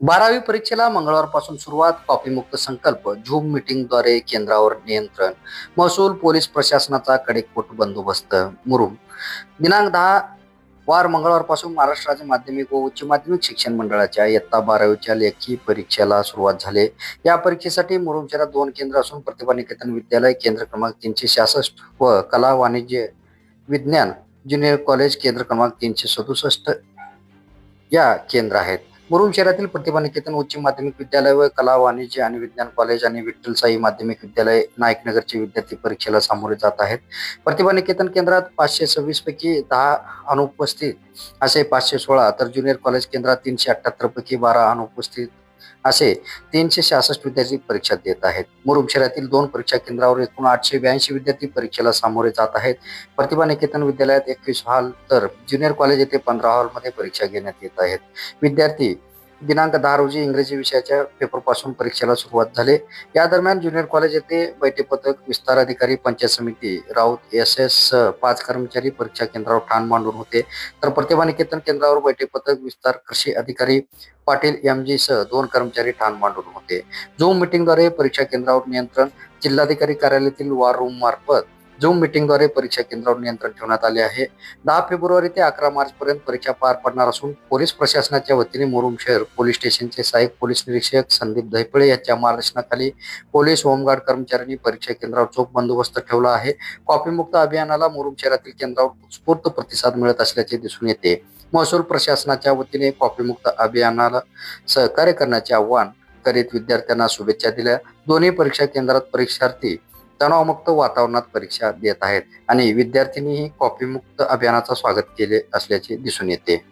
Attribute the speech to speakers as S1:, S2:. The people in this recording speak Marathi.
S1: बारावी परीक्षेला मंगळवारपासून सुरुवात कॉपीमुक्त संकल्प झूम मीटिंगद्वारे केंद्रावर नियंत्रण महसूल पोलीस प्रशासनाचा कडेकोट बंदोबस्त मुरुम. दिनांक दहा वार मंगळवारपासून महाराष्ट्र राज्य माध्यमिक व उच्च माध्यमिक शिक्षण मंडळाच्या इयत्ता बारावीच्या लेखी परीक्षेला सुरुवात झाली. या परीक्षेसाठी मुरुम शहरात दोन केंद्र असून प्रतिभा निकेतन विद्यालय केंद्र क्रमांक तीनशे सहासष्ट व कला वाणिज्य विज्ञान ज्युनियर कॉलेज केंद्र क्रमांक तीनशे सदुसष्ट या केंद्र आहेत. मुरुम शहरातील प्रतिभा निकेतन उच्च माध्यमिक विद्यालय व कला वाणिज्य आणि विज्ञान कॉलेज आणि विठ्ठल साई माध्यमिक विद्यालय नायकनगरचे विद्यार्थी परीक्षेला सामोरे जात आहेत. प्रतिभा निकेतन केंद्रात पाचशे सव्वीस पैकी दहा अनुपस्थित असे पाचशे सोळा तर ज्युनियर कॉलेज केंद्रात तीनशे अठ्याहत्तर पैकी बारा अनुपस्थित असे तीनशे सहासष्ट विद्यार्थी परीक्षा देत आहेत. मुरुम शहरातील दोन परीक्षा केंद्रावर एकूण आठशे ब्याऐंशी विद्यार्थी परीक्षेला सामोरे जात आहेत. प्रतिभा निकेतन विद्यालयात एकवीस हॉल तर ज्युनियर कॉलेज येथे पंधरा हॉलमध्ये परीक्षा घेण्यात येत आहेत. विद्यार्थी दिनांक दहा रोजी इंग्रजी विषयाच्या पेपरपासून परीक्षेला सुरुवात झाली. या दरम्यान ज्युनियर कॉलेज येथे बैठे पथक विस्तार अधिकारी पंचायत समिती राऊत एस एस पाच कर्मचारी परीक्षा केंद्रावर ठाण मांडून होते. तर प्रतिभा निकेतन केंद्रावर बैठे पथक विस्तार कृषी अधिकारी पाटील एम जी सह दोन कर्मचारी ठाण मांडून होते. झूम मिटिंगद्वारे परीक्षा केंद्रावर नियंत्रण जिल्हाधिकारी कार्यालयातील वार रूम मार्फत झूम मिटिंगद्वारे परीक्षा केंद्रावर नियंत्रण ठेवण्यात आले आहे. दहा फेब्रुवारी ते अकरा मार्च पर्यंत परीक्षा पार पडणार असून पोलीस प्रशासनाच्या वतीने मुरुम शहर पोलीस स्टेशनचे सहाय्यक पोलीस निरीक्षक संदीप धैपळे यांच्या मार्गदर्शनाखाली पोलीस होमगार्ड कर्मचाऱ्यांनी परीक्षा केंद्रावर चोख बंदोबस्त ठेवला आहे. कॉपीमुक्त अभियानाला मुरुम शहरातील केंद्रावर उत्स्फूर्त प्रतिसाद मिळत असल्याचे दिसून येते. महसूल प्रशासनाच्या वतीने कॉपीमुक्त अभियानाला सहकार्य करण्याचे आवाहन करीत विद्यार्थ्यांना शुभेच्छा दिल्या. दोन्ही परीक्षा केंद्रात परीक्षार्थी तणावमुक्त वातावरणात परीक्षा देत आहेत आणि विद्यार्थ्यांनीही कॉपीमुक्त अभियानाचा स्वागत केले असल्याचे दिसून येते.